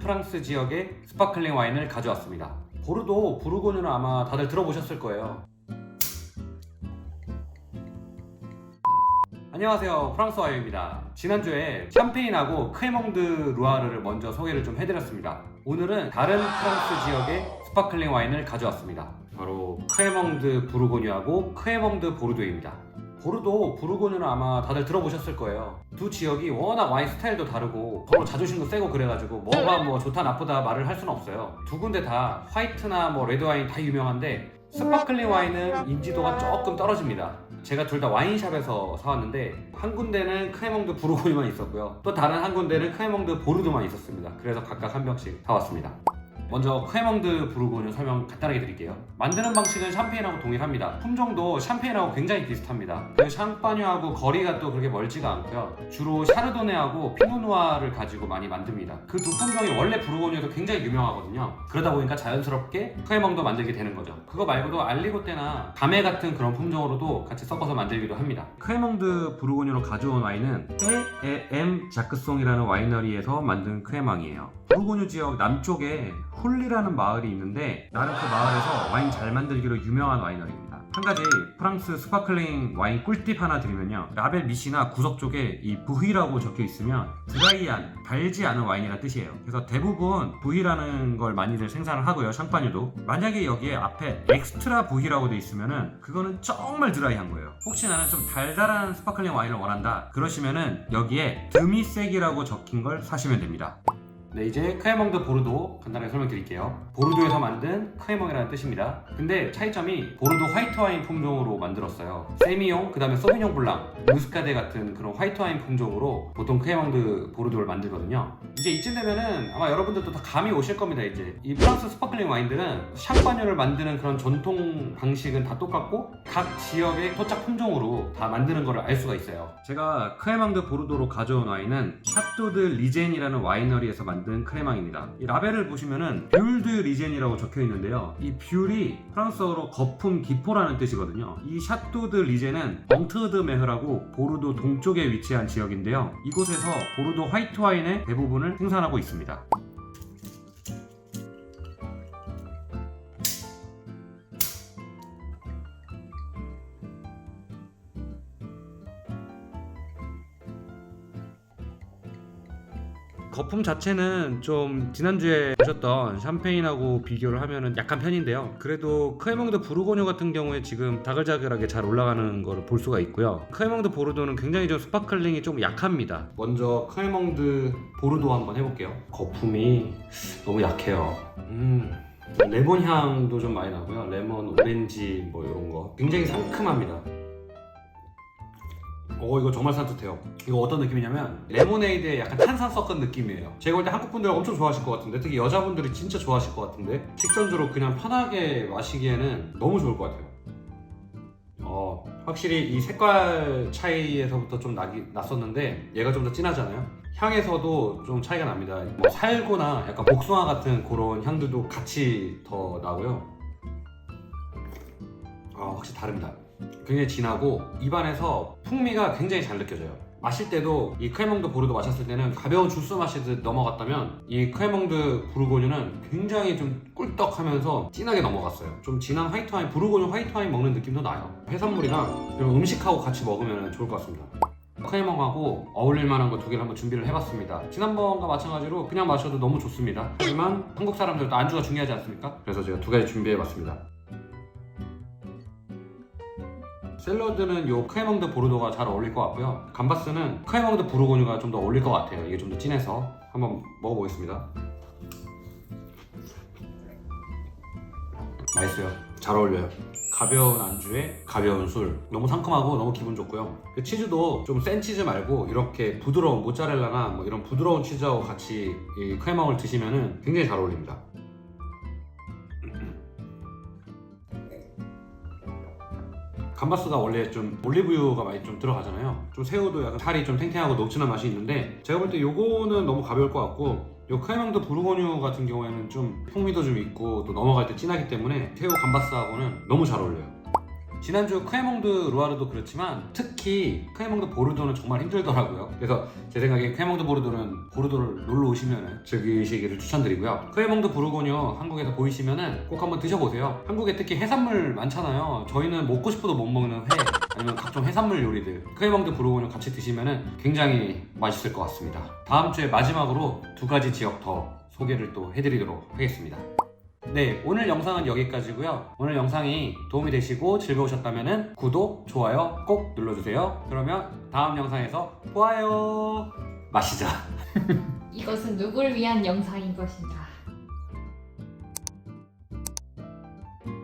프랑스 지역의 스파클링 와인을 가져왔습니다. 보르도 부르고뉴는 아마 다들 들어보셨을 거예요. 안녕하세요 프랑스 와인입니다. 지난주에 샴페인하고 크에몽드 루아르를 먼저 소개를 좀 해드렸습니다. 오늘은 다른 프랑스 지역의 스파클링 와인을 가져왔습니다. 바로 크에몽드 부르고뉴하고 크에몽드 보르도입니다. 보르도 부르고뉴는 아마 다들 들어보셨을 거예요. 두 지역이 워낙 와인 스타일도 다르고 서로 자존심도 세고 그래가지고 뭐가 뭐 좋다 나쁘다 말을 할 수는 없어요. 두 군데 다 화이트나 뭐 레드 와인 다 유명한데 스파클링 와인은 인지도가 조금 떨어집니다. 제가 둘 다 와인샵에서 사왔는데 한 군데는 크에몽드 부르고뉴만 있었고요. 또 다른 한 군데는 크에몽드 보르도만 있었습니다. 그래서 각각 한 병씩 사왔습니다. 먼저 크에몽드 부르고뉴 설명 간단하게 드릴게요. 만드는 방식은 샴페인하고 동일합니다. 품종도 샴페인하고 굉장히 비슷합니다. 그 샴파뉴하고 거리가 또 그렇게 멀지가 않고요. 주로 샤르도네하고 피노누아를 가지고 많이 만듭니다. 그 두 품종이 원래 부르고뉴에도 굉장히 유명하거든요. 그러다 보니까 자연스럽게 크에몽도 만들게 되는 거죠. 그거 말고도 알리고떼나 가메 같은 그런 품종으로도 같이 섞어서 만들기도 합니다. 크에몽드 부르고뉴로 가져온 와인은 헤에엠 자크송이라는 와이너리에서 만든 크에망이에요. 부르고뉴 지역 남쪽에 훌리라는 마을이 있는데 나름 그 마을에서 와인 잘 만들기로 유명한 와이너리입니다. 한 가지 프랑스 스파클링 와인 꿀팁 하나 드리면요. 라벨 밑이나 구석 쪽에 이 부휘라고 적혀 있으면 드라이한, 달지 않은 와인이라 뜻이에요. 그래서 대부분 부휘라는 걸 많이들 생산을 하고요. 샹파뉴도. 만약에 여기에 앞에 엑스트라 부휘라고 돼 있으면은 그거는 정말 드라이한 거예요. 혹시 나는 좀 달달한 스파클링 와인을 원한다. 그러시면은 여기에 드미색이라고 적힌 걸 사시면 됩니다. 네, 이제 크에몽드 보르도 간단하게 설명드릴게요. 보르도에서 만든 크에몽이라는 뜻입니다. 근데 차이점이 보르도 화이트 와인 품종으로 만들었어요. 세미용, 그 다음에 소비뇽 블랑, 무스카데 같은 그런 화이트 와인 품종으로 보통 크에몽드 보르도를 만들거든요. 이제 이쯤 되면은 아마 여러분들도 다 감이 오실 겁니다, 이제. 이 프랑스 스파클링 와인들은 샹파뉴를 만드는 그런 전통 방식은 다 똑같고 각 지역의 토착 품종으로 다 만드는 거를 알 수가 있어요. 제가 크에망드 보르도로 가져온 와인은 샤토드 리젠이라는 와이너리에서 만든 크레망입니다. 이 라벨을 보시면은 뷰드 리젠이라고 적혀 있는데요. 이 뷰이 프랑스어로 거품 기포라는 뜻이거든요. 이 샤토드 리젠은 엉트드 메흐라고 보르도 동쪽에 위치한 지역인데요. 이곳에서 보르도 화이트 와인의 대부분을 생산하고 있습니다. 거품 자체는 좀 지난주에 보셨던 샴페인하고 비교를 하면은 약한 편인데요. 그래도 크에몽드 부르고뉴 같은 경우에 지금 다글자글하게 잘 올라가는 거를 볼 수가 있고요. 크에몽드 보르도는 굉장히 좀 스파클링이 좀 약합니다. 먼저 크에몽드 보르도 한번 해볼게요. 거품이 너무 약해요. 음. 레몬 향도 좀 많이 나고요. 레몬, 오렌지 뭐 이런 거 굉장히 상큼합니다. 어 이거 정말 산뜻해요. 이거 어떤 느낌이냐면 레모네이드에 약간 탄산 섞은 느낌이에요. 제가 볼 때 한국 분들 엄청 좋아하실 것 같은데 특히 여자분들이 진짜 좋아하실 것 같은데 식전주로 그냥 편하게 마시기에는 너무 좋을 것 같아요. 어 확실히 이 색깔 차이에서부터 좀 나기 났었는데 얘가 좀 더 진하잖아요. 향에서도 좀 차이가 납니다. 뭐 살구나 약간 복숭아 같은 그런 향들도 같이 더 나고요. 아 확실히 다릅니다. 굉장히 진하고 입안에서 풍미가 굉장히 잘 느껴져요. 마실 때도 이 크레몽드 보르도 마셨을 때는 가벼운 주스 마시듯 넘어갔다면 이 크레몽드 부르고뉴는 굉장히 좀 꿀떡하면서 진하게 넘어갔어요. 좀 진한 화이트 와인, 부르고뉴 화이트 와인 먹는 느낌도 나요. 해산물이랑 그리고 음식하고 같이 먹으면 좋을 것 같습니다. 크레몽하고 어울릴 만한 거 두 개를 한번 준비를 해봤습니다. 지난번과 마찬가지로 그냥 마셔도 너무 좋습니다. 하지만 한국 사람들도 안주가 중요하지 않습니까? 그래서 제가 두 가지 준비해봤습니다. 샐러드는 요 크에몽드 보르도가 잘 어울릴 것 같고요. 감바스는 크에몽드 부르고뉴가 좀 더 어울릴 것 같아요. 이게 좀 더 진해서 한번 먹어보겠습니다. 맛있어요. 잘 어울려요. 가벼운 안주에 가벼운 술. 너무 상큼하고 너무 기분 좋고요. 그 치즈도 좀 센 치즈 말고 이렇게 부드러운 모짜렐라나 뭐 이런 부드러운 치즈하고 같이 이 크레망을 드시면은 굉장히 잘 어울립니다. 감바스가 원래 좀 올리브유가 많이 좀 들어가잖아요. 좀 새우도 약간 살이 좀 탱탱하고 녹진한 맛이 있는데 제가 볼 때 요거는 너무 가벼울 것 같고 요 크레망드 부르고뉴 같은 경우에는 좀 풍미도 좀 있고 또 넘어갈 때 진하기 때문에 새우 감바스하고는 너무 잘 어울려요. 지난주 크에몽드 루아르도 그렇지만 특히 크에몽드 보르도는 정말 힘들더라고요. 그래서 제 생각에 크에몽드 보르도는 보르도를 놀러 오시면 즐기시기를 추천드리고요. 크에몽드 부르고뉴 한국에서 보이시면은 꼭 한번 드셔보세요. 한국에 특히 해산물 많잖아요. 저희는 먹고 싶어도 못 먹는 회 아니면 각종 해산물 요리들 크에몽드 부르고뉴 같이 드시면은 굉장히 맛있을 것 같습니다. 다음 주에 마지막으로 두 가지 지역 더 소개를 또 해드리도록 하겠습니다. 네, 오늘 영상은 여기까지고요. 오늘 영상이 도움이 되시고 즐거우셨다면 구독, 좋아요 꼭 눌러주세요. 그러면 다음 영상에서 보아요. 마시자. 이것은 누굴 위한 영상인 것인가?